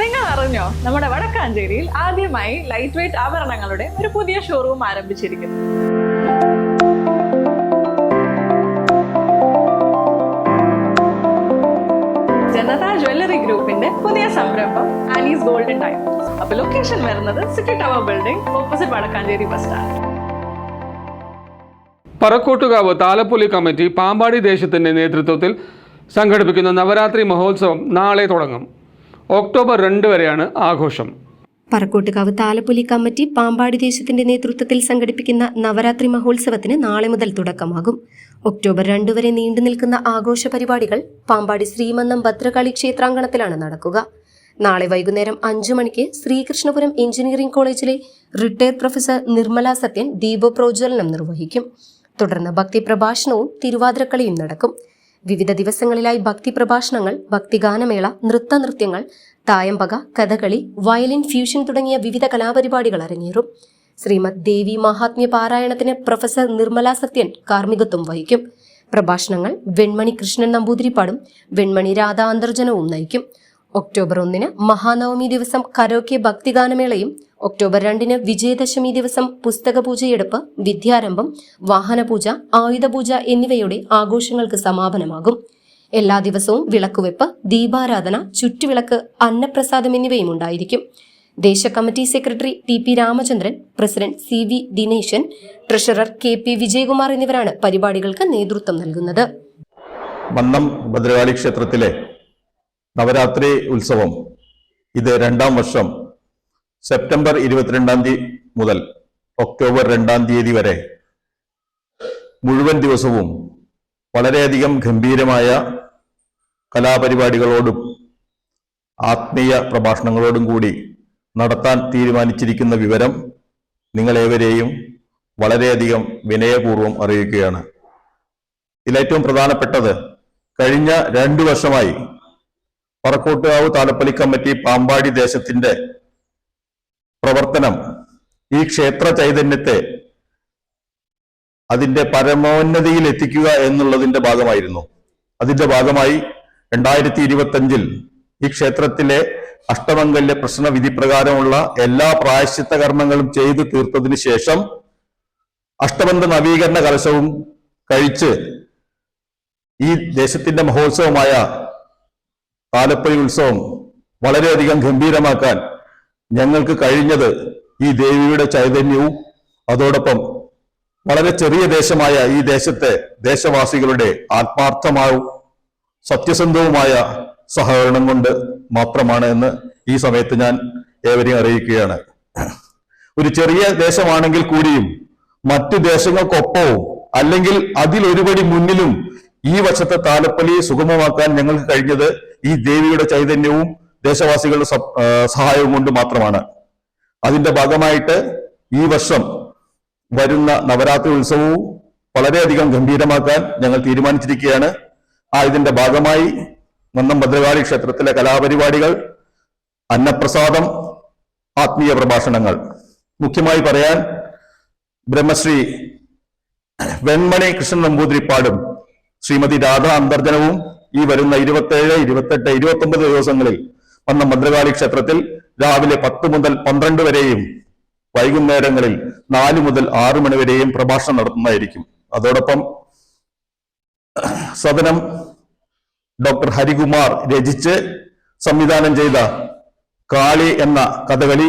നിങ്ങൾ അറിഞ്ഞോ നമ്മുടെ വടക്കാഞ്ചേരിയിൽ ആദ്യമായി ലൈറ്റ് വെയിറ്റ് ആഭരണങ്ങളുടെ ഒരു പുതിയ ഷോറൂം ആരംഭിച്ചിരിക്കുന്നു. ജനതാ ജ്വല്ലറി ഗ്രൂപ്പിന്റെ പുതിയ സംരംഭം ആലീസ് ഗോൾഡൻ ടൈം അപ്പൊ ലൊക്കേഷൻ വരുന്നത് city tower building opposite Vadakkanchery bus stand Parakkottukavu Thalappoli committee Pampady ദേശത്തിന്റെ നേതൃത്വത്തിൽ സംഘടിപ്പിക്കുന്ന നവരാത്രി മഹോത്സവം നാളെ തുടങ്ങും. ഒക്ടോബർ രണ്ട് വരെയാണ് ആഘോഷം. പറക്കോട്ടുകാവ് താലപ്പൊലി കമ്മിറ്റി പാമ്പാടി ദേശത്തിന്റെ നേതൃത്വത്തിൽ സംഘടിപ്പിക്കുന്ന നവരാത്രി മഹോത്സവത്തിന് നാളെ മുതൽ തുടക്കമാകും. ഒക്ടോബർ രണ്ട് വരെ നീണ്ടു നിൽക്കുന്ന ആഘോഷ പരിപാടികൾ പാമ്പാടി ശ്രീമന്നം ഭദ്രകാളി ക്ഷേത്രാങ്കണത്തിലാണ് നടക്കുക. നാളെ വൈകുന്നേരം അഞ്ചു മണിക്ക് ശ്രീകൃഷ്ണപുരം എഞ്ചിനീയറിംഗ് കോളേജിലെ റിട്ടയർഡ് പ്രൊഫസർ നിർമ്മല സത്യൻ ദീപപ്രോജ്വലനം നിർവഹിക്കും. തുടർന്ന് ഭക്തി പ്രഭാഷണവും തിരുവാതിരക്കളിയും നടക്കും. വിവിധ ദിവസങ്ങളിലായി ഭക്തി പ്രഭാഷണങ്ങൾ ഭക്തിഗാനമേള നൃത്തനൃത്യങ്ങൾ തായമ്പക കഥകളി വയലിൻ ഫ്യൂഷൻ തുടങ്ങിയ വിവിധ കലാപരിപാടികൾ അരങ്ങേറും. ശ്രീമദ് ദേവി മഹാത്മ്യ പാരായണത്തിന് പ്രൊഫസർ നിർമ്മല സത്യൻ കാർമ്മികത്വം വഹിക്കും. പ്രഭാഷണങ്ങൾ വെൺമണി കൃഷ്ണൻ നമ്പൂതിരിപ്പാടും വെൺമണി രാധാ അന്തർജനവും നയിക്കും. ഒക്ടോബർ ഒന്നിന് മഹാനവമി ദിവസം കരോക്കെ ഭക്തിഗാനമേളയും ഒക്ടോബർ രണ്ടിന് വിജയദശമി ദിവസം പുസ്തക പൂജയെടുപ്പ് വിദ്യാരംഭം വാഹനപൂജ ആയുധപൂജ എന്നിവയുടെ ആഘോഷങ്ങൾക്ക് സമാപനമാകും. എല്ലാ ദിവസവും വിളക്കുവെപ്പ് ദീപാരാധന ചുറ്റുവിളക്ക് അന്നപ്രസാദം എന്നിവയും ഉണ്ടായിരിക്കും. ദേശ committee secretary T P Ramachandran president C V Dineshan treasurer K P Vijayakumar എന്നിവരാണ് പരിപാടികൾക്ക് നേതൃത്വം നൽകുന്നത്. മന്നം ഭദ്രകാളി ക്ഷേത്രത്തിലെ നവരാത്രി ഉത്സവം ഇത് രണ്ടാം വർഷം സെപ്റ്റംബർ ഇരുപത്തിരണ്ടാം തീയതി മുതൽ ഒക്ടോബർ രണ്ടാം തീയതി വരെ മുഴുവൻ ദിവസവും വളരെയധികം ഗംഭീരമായ കലാപരിപാടികളോടും ആത്മീയ പ്രഭാഷണങ്ങളോടും കൂടി നടത്താൻ തീരുമാനിച്ചിരിക്കുന്ന വിവരം നിങ്ങളേവരെയും വളരെയധികം വിനയപൂർവം അറിയിക്കുകയാണ്. ഇതിലേറ്റവും പ്രധാനപ്പെട്ടത് കഴിഞ്ഞ രണ്ടു വർഷമായി പറക്കോട്ടുകാവ് താലപ്പലി കമ്മിറ്റി പാമ്പാടി ദേശത്തിന്റെ പ്രവർത്തനം ഈ ക്ഷേത്ര ചൈതന്യത്തെ അതിന്റെ പരമോന്നതിയിൽ എത്തിക്കുക എന്നുള്ളതിന്റെ ഭാഗമായിരുന്നു. അതിന്റെ ഭാഗമായി രണ്ടായിരത്തി ഇരുപത്തിയഞ്ചിൽ ഈ ക്ഷേത്രത്തിലെ അഷ്ടമംഗല്യ പ്രശ്ന വിധി പ്രകാരമുള്ള എല്ലാ പ്രായശ്ചിത്ത കർമ്മങ്ങളും ചെയ്തു തീർത്തതിന് ശേഷം അഷ്ടബന്ധ നവീകരണ കലശവും കഴിച്ച് ഈ ദേശത്തിന്റെ മഹോത്സവമായ താലപ്പൊലി ഉത്സവം വളരെയധികം ഗംഭീരമാക്കാൻ ഞങ്ങൾക്ക് കഴിഞ്ഞത് ഈ ദേവിയുടെ ചൈതന്യവും അതോടൊപ്പം വളരെ ചെറിയ ദേശമായ ഈ ദേശത്തെ ദേശവാസികളുടെ ആത്മാർത്ഥമാവും സത്യസന്ധവുമായ സഹകരണം കൊണ്ട് മാത്രമാണ് എന്ന് ഈ സമയത്ത് ഞാൻ ഏവരെയും അറിയിക്കുകയാണ്. ഒരു ചെറിയ ദേശമാണെങ്കിൽ കൂടിയും മറ്റു ദേശങ്ങൾക്കൊപ്പവും അല്ലെങ്കിൽ അതിലൊരുപടി മുന്നിലും ഈ വശത്തെ താലപ്പലി സുഗമമാക്കാൻ ഞങ്ങൾക്ക് കഴിഞ്ഞത് ഈ ദേവിയുടെ ചൈതന്യവും ദേശവാസികളുടെ സഹായവും കൊണ്ട് മാത്രമാണ്. അതിന്റെ ഭാഗമായിട്ട് ഈ വർഷം വരുന്ന നവരാത്രി ഉത്സവവും വളരെയധികം ഗംഭീരമാക്കാൻ ഞങ്ങൾ തീരുമാനിച്ചിരിക്കുകയാണ്. ആ ഇതിന്റെ ഭാഗമായി മന്നം ഭദ്രകാളി ക്ഷേത്രത്തിലെ കലാപരിപാടികൾ അന്നപ്രസാദം ആത്മീയ പ്രഭാഷണങ്ങൾ. മുഖ്യമായി പറയാൻ ബ്രഹ്മശ്രീ വെൺമണി കൃഷ്ണൻ നമ്പൂതിരിപ്പാടും ശ്രീമതി രാധ അന്തർജനവും ഈ വരുന്ന ഇരുപത്തേഴ് ഇരുപത്തെട്ട് ഇരുപത്തൊമ്പത് ദിവസങ്ങളിൽ വന്ന ഭദ്രകാളി ക്ഷേത്രത്തിൽ രാവിലെ പത്ത് മുതൽ പന്ത്രണ്ട് വരെയും വൈകുന്നേരങ്ങളിൽ നാല് മുതൽ ആറു മണി വരെയും പ്രഭാഷണം നടത്തുന്നതായിരിക്കും. അതോടൊപ്പം സദനം ഡോക്ടർ ഹരികുമാർ രചിച്ച് സംവിധാനം ചെയ്ത കാളി എന്ന കഥകളി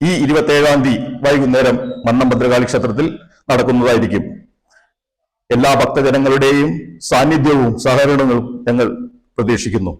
ഈ ഇരുപത്തേഴാം തീയതി വൈകുന്നേരം മന്നം ഭദ്രകാളി ക്ഷേത്രത്തിൽ നടക്കുന്നതായിരിക്കും. എല്ലാ ഭക്തജനങ്ങളുടെയും സാന്നിധ്യവും സഹകരണങ്ങളും ഞങ്ങൾ പ്രതീക്ഷിക്കുന്നു.